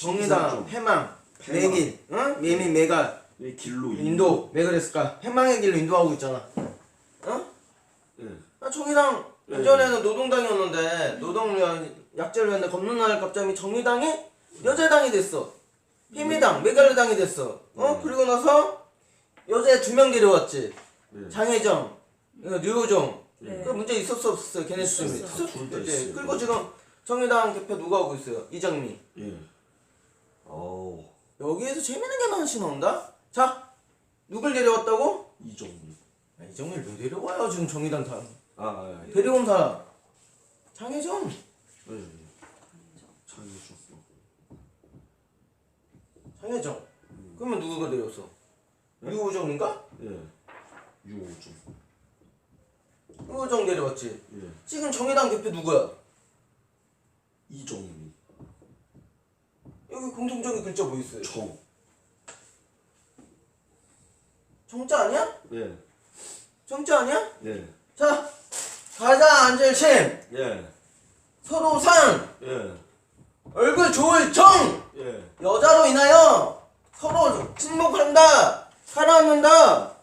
정의당. 해망, 해망. 매길, 응? 매미, 매가, 왜 길로 인도. 왜 그랬을까? 해망의 길로 인도하고 있잖아. 어? 예. 아, 정의당 네. 예전에는 노동당이었는데 노동 약제를 했는데 겁는 날 갑자기 정의당이 여자당이 됐어. 희미당, 메갈르당이 됐어. 어? 네. 그리고 나서 여자 두 명 데려왔지. 네. 장혜정, 이거 류호정. 네. 그 문제 있었어 없었어요? 걔네. 수준이. 다 둘다? 있어요. 그리고 지금 정의당 대표 누가 하고 있어요? 이정미. 예. 여기에서 재밌는 게 하나씩 나온다. 자, 누굴 데려왔다고? 이정미. 아, 이정미를 왜 데려와요? 지금 정의당 다. 아, 아, 예. 데려온 사람. 장혜정. 예. 예. 장혜정. 장혜정. 그러면 누구가 데려왔어? 유호정인가? 예. 유호정. 유호정 데려왔지. 예. 지금 정의당 대표 누구야? 이정미. 공통적인 글자 뭐 있어요? 정. 정자 아니야? 예. 정자 아니야? 예. 자, 가자 앉을 심. 예. 서로 상. 예. 얼굴 좋을 정. 예. 여자로 인하여 서로 침묵한다. 살아남는다.